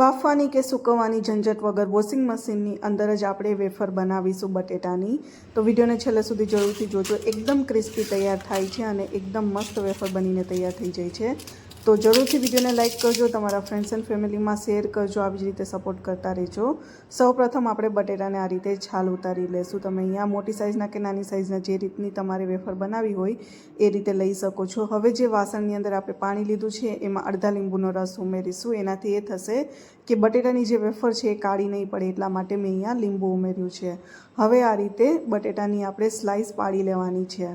બાફવાની કે સૂકવવાની ઝંઝટ વગર વોશિંગ મશીનની અંદર જ આપણે વેફર બનાવીશું બટેટાની. તો વિડીયોને છેલ્લે સુધી જરૂરથી જોજો. એકદમ ક્રિસ્પી તૈયાર થાય છે અને એકદમ મસ્ત વેફર બનીને તૈયાર થઈ જાય છે. તો જરૂરથી વિડીયોને લાઇક કરજો, તમારા ફ્રેન્ડ્સ એન્ડ ફેમિલીમાં શેર કરજો, આવી જ રીતે સપોર્ટ કરતા રહેજો. સૌપ્રથમ આપણે બટેટાને આ રીતે છાલ ઉતારી લેશું. તમે અહીંયા મોટી સાઇઝના કે નાની સાઇઝના જે રીતની તમારે વેફર બનાવી હોય, એ રીતે લઈ શકો છો. હવે જે વાસણની અંદર આપણે પાણી લીધું છે, એમાં અડધા લીંબુનો રસ ઉમેરીશું. એનાથી એ થશે કે બટેટાની જે વેફર છે, એ કાળી નહીં પડે, એટલા માટે મેં અહીંયા લીંબુ ઉમેર્યું છે. હવે આ રીતે બટેટાની આપણે સ્લાઇસ પાડી લેવાની છે.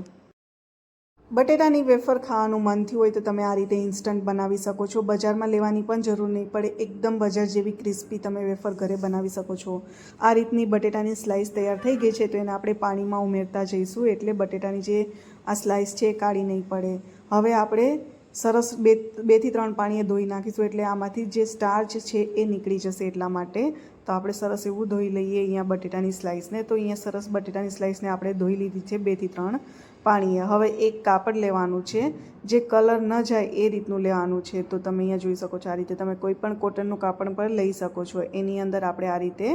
બટેટાની વેફર ખાવાનું મન થયું હોય તો તમે આ રીતે ઇન્સ્ટન્ટ બનાવી શકો છો. બજારમાં લેવાની પણ જરૂર નહીં પડે. એકદમ બજાર જેવી ક્રિસ્પી તમે વેફર ઘરે બનાવી શકો છો. આ રીતની બટેટાની સ્લાઇસ તૈયાર થઈ ગઈ છે તો એને આપણે પાણીમાં ઉમેરતા જઈશું એટલે બટેટાની જે આ સ્લાઇસ છે એ કાઢી નહીં પડે. હવે આપણે સરસ બે બેથી ત્રણ પાણીએ ધોઈ નાખીશું એટલે આમાંથી જે સ્ટાર્ચ છે એ નીકળી જશે એટલા માટે. તો આપણે સરસ એવું ધોઈ લઈએ અહીંયા બટેટાની સ્લાઇસને તો અહીંયા સરસ બટેટાની સ્લાઇસને આપણે ધોઈ લીધી છે બેથી ત્રણ પાણીએ. હવે એક કાપડ લેવાનું છે. જે કલર ન જાય એ રીતનું લેવાનું છે. તો તમે અહીંયા જોઈ શકો છો આ રીતે. તમે કોઈ પણ કોટનનું કાપડ પર લઈ શકો છો. એની અંદર આપણે આ રીતે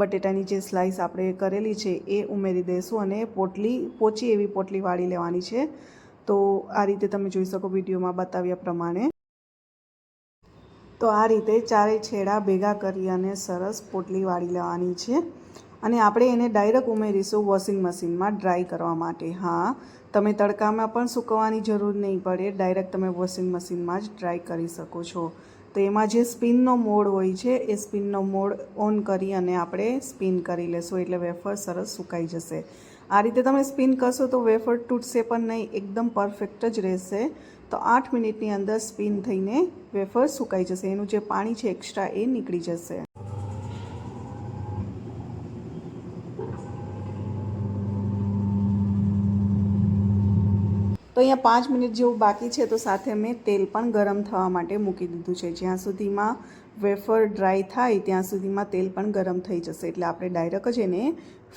બટેટાની જે સ્લાઇસ આપણે કરેલી છે એ ઉમેરી દઈશું અને પોટલી પોચી એવી પોટલી વાળી લેવાની છે. તો આ રીતે તમે જોઈ શકો વિડીયોમાં બતાવ્યા પ્રમાણે. તો આ રીતે ચારે છેડા ભેગા કરી અને સરસ પોટલી વાળી લેવાની છે. અને આપણે એને ડાયરેક્ટ ઉમેરીશું વોશિંગ મશીનમાં ડ્રાય કરવા માટે. હા, તમે તડકામાં પણ સૂકવવાની જરૂર નહીં પડે, ડાયરેક્ટ તમે વોશિંગ મશીનમાં જ ડ્રાય કરી શકો છો. તો એમાં જે સ્પિનનો મોડ હોય છે, એ સ્પિનનો મોડ ઓન કરી અને આપણે સ્પિન કરી લેશું એટલે વેફર સરસ સુકાઈ જશે. આ રીતે તમે સ્પિન કરશો તો વેફર તૂટશે પણ નહીં, એકદમ પરફેક્ટ જ રહેશે. તો આઠ મિનિટની અંદર સ્પિન થઈને વેફર સુકાઈ જશે. એનું જે પાણી છે એક્સ્ટ્રા એ નીકળી જશે. તો અહીંયા પાંચ મિનિટ જેવું બાકી છે, તો સાથે મેં તેલ પણ ગરમ થવા માટે મૂકી દીધું છે. જ્યાં સુધીમાં વેફર ડ્રાય થાય ત્યાં સુધીમાં તેલ પણ ગરમ થઈ જશે. એટલે આપણે ડાયરેક્ટ જ એને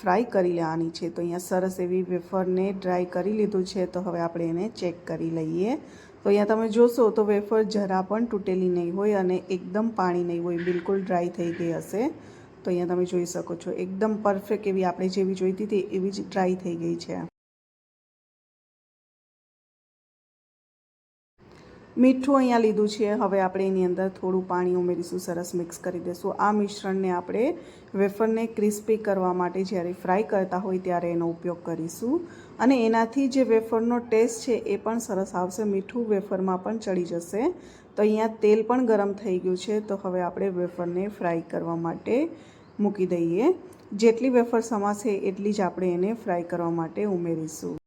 ફ્રાય કરી લેવાની છે. તો અહીંયા સરસ એવી વેફરને ડ્રાય કરી લીધું છે. તો હવે આપણે એને ચેક કરી લઈએ. તો અહીંયા તમે જોશો તો વેફર જરા પણ તૂટેલી નહીં હોય અને એકદમ પાણી નહીં હોય. બિલકુલ ડ્રાય થઈ ગઈ હશે. તો અહીંયા તમે જોઈ શકો છો. એકદમ પરફેક્ટ એવી આપણે જેવી જોઈતી હતી એવી જ ડ્રાય થઈ ગઈ છે. મીઠું અહીંયા લીધું છે. હવે આપણે એની અંદર થોડું પાણી ઉમેરીશું, સરસ મિક્સ કરી દઈશું. આ મિશ્રણને આપણે વેફરને ક્રિસ્પી કરવા માટે જ્યારે ફ્રાય કરતા હોય ત્યારે એનો ઉપયોગ કરીશું. અને એનાથી જે વેફરનો ટેસ્ટ છે એ પણ સરસ આવશે. મીઠું વેફરમાં પણ ચડી જશે. તો અહીંયા તેલ પણ ગરમ થઈ ગયું છે. તો હવે આપણે વેફરને ફ્રાય કરવા માટે મૂકી દઈએ. જેટલી વેફર સમાશે એટલી જ આપણે એને ફ્રાય કરવા માટે ઉમેરીશું.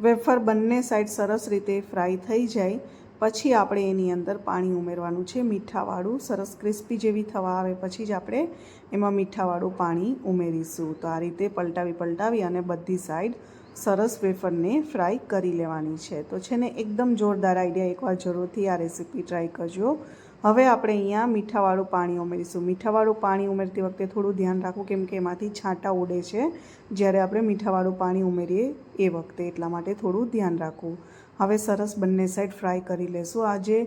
વેફર બંને સાઈડ સરસ રીતે ફ્રાય થઈ જાય. પછી આપણે એની અંદર પાણી ઉમેરવાનું છે. મીઠાવાળું, સરસ ક્રિસ્પી જેવી થવા આવે પછી જ આપણે એમાં મીઠાવાળું પાણી ઉમેરીશું. તો આ રીતે પલટાવી પલટાવી અને બધી સાઈડ સરસ વેફરને ફ્રાય કરી લેવાની છે. તો છે ને, એકદમ જોરદાર આઈડિયા એકવાર જરૂરથી આ રેસીપી ટ્રાય કરજો. હવે આપણે અહીંયા મીઠાવાળું પાણી ઉમેરીશું. મીઠાવાળું પાણી ઉમેરતી વખતે થોડું ધ્યાન રાખવું કેમ કે એમાંથી છાંટા ઉડે છે. જ્યારે આપણે મીઠાવાળું પાણી ઉમેરીએ એ વખતે એટલા માટે થોડું ધ્યાન રાખવું. હવે સરસ બંને સાઈડ ફ્રાય કરી લેશું. આ જે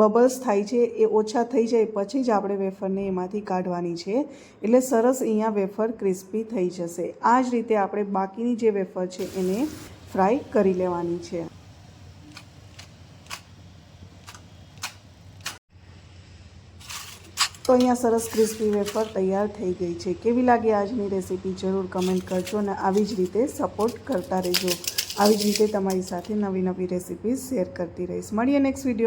બબલ્સ થાય છે, એ ઓછા થઈ જાય પછી જ આપણે વેફરને એમાંથી કાઢવાની છે. એટલે સરસ અહીંયા વેફર ક્રિસ્પી થઈ જશે. આ જ રીતે આપણે બાકીની જે વેફર છે એને ફ્રાય કરી લેવાની છે. તો અહીંયા સરસ ક્રિસ્પી વેફર તૈયાર થઈ ગઈ છે. કેવી લાગે આજની રેસીપી જરૂર કમેન્ટ કરજો અને આવી જ રીતે સપોર્ટ કરતા રહેજો. આવી જ રીતે તમારી સાથે નવી નવી રેસીપીઝ શેર કરતી રહીશ. મળીએ નેક્સ્ટ વીડિયો